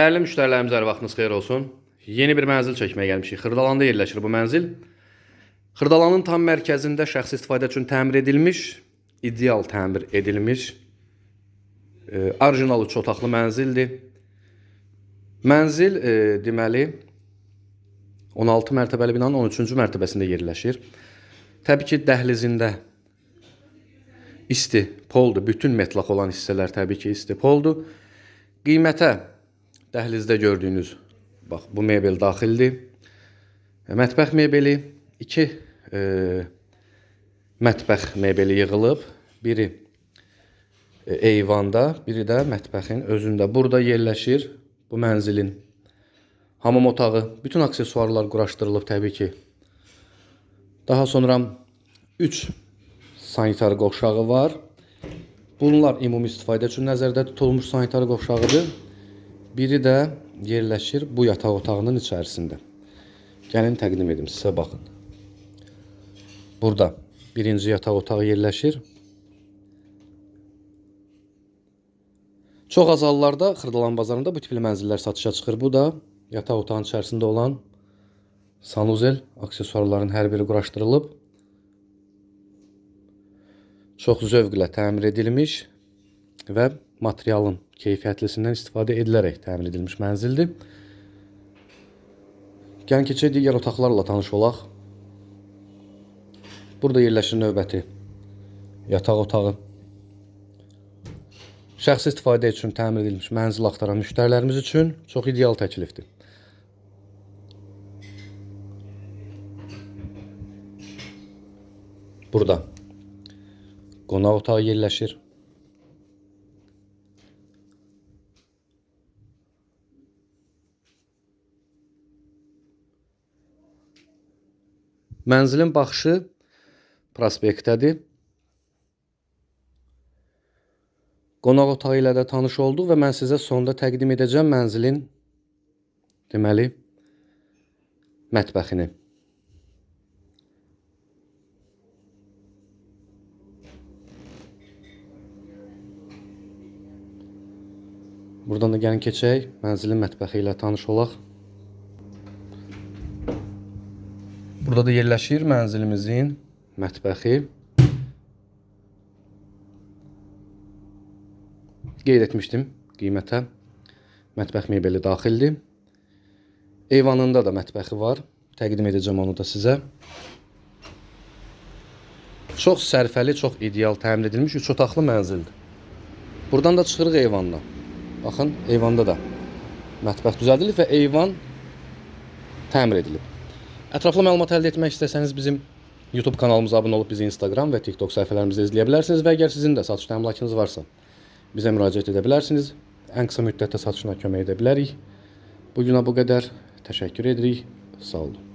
Dəyərli müştərilərimiz hər vaxtınız xeyir olsun. Yeni bir mənzil çəkməyə gəlmişik. Xırdalanda yerləşir bu mənzil. Xırdalanın tam mərkəzində şəxsi istifadə üçün təmir edilmiş, ideal təmir edilmiş, e, orijinal üç otaqlı mənzildir. Mənzil e, deməli 16 mərtəbəli binanın 13-cü mərtəbəsində yerləşir. Təbii ki, dəhlizində isti poldur. Bütün metlaq olan hissələr təbii ki, isti poldur. Qiymətə dəhlizdə gördüyünüz bax bu mebel daxildir. E, Mətbəx mebeli 2 e, mətbəx mebeli yığılıb. Biri e, eyvanda, biri də mətbəxin özündə. Burada yerləşir bu mənzilin hamam otağı, bütün aksesuarlar quraşdırılıb təbii ki. Daha sonra 3 sanitar qovşağı var. Bunlar ümumi istifadə üçün nəzərdə tutulmuş sanitar qovşağıdır. Biri də yerləşir bu yataq otağının içərisində. Gəlin təqdim edim sizə baxın. Burada birinci yataq otağı yerləşir. Çox az hallarda Xırdalan bazarında bu tipli mənzillər satışa çıxır. Bu da yataq otağının içərisində olan sanuzel aksesuarların hər biri quraşdırılıb. Çox zövqlə təmir edilmiş və materialın keyfiyyətlisindən istifadə edilərək təmir edilmiş mənzildir. Gəlin keçək digər otaqlarla tanış olaq. Burada yerləşir növbəti yataq otağı. Şəxsi istifadə üçün təmir edilmiş mənzil axtaran müştərilərimiz üçün çox ideal təklifdir. Burada qonaq otağı yerləşir. Mənzilin baxışı prospektdədir. Qonaq otağı ilə də tanış olduq və mən sizə sonda təqdim edəcəm mənzilin deməli mətbəxini. Buradan da gəlin keçək mənzilin mətbəxi ilə tanış olaq. Burada da yerləşir mənzilimizin mətbəxi. Qeyd etmişdim qiymətə. Mətbəx mebeli daxildir. Eyvanında da mətbəxi var. Təqdim edəcəm onu da sizə. Çox sərfəli, çox ideal təmin edilmiş 3 otaqlı mənzildir. Buradan da çıxırıq eyvanla. Baxın, eyvanda da mətbəx düzəldilib və eyvan təmir edilib. Ətraflı məlumat əldə etmək istəsəniz bizim YouTube kanalımıza abunə olub bizi Instagram və TikTok səhifələrimizdə izləyə bilərsiniz və əgər sizin də satış təminatınız varsa bizə müraciət edə bilərsiniz. Ən qısa müddətdə satışına kömək edə bilərik. Bu günə bu qədər. Təşəkkür edirik. Sağ olun.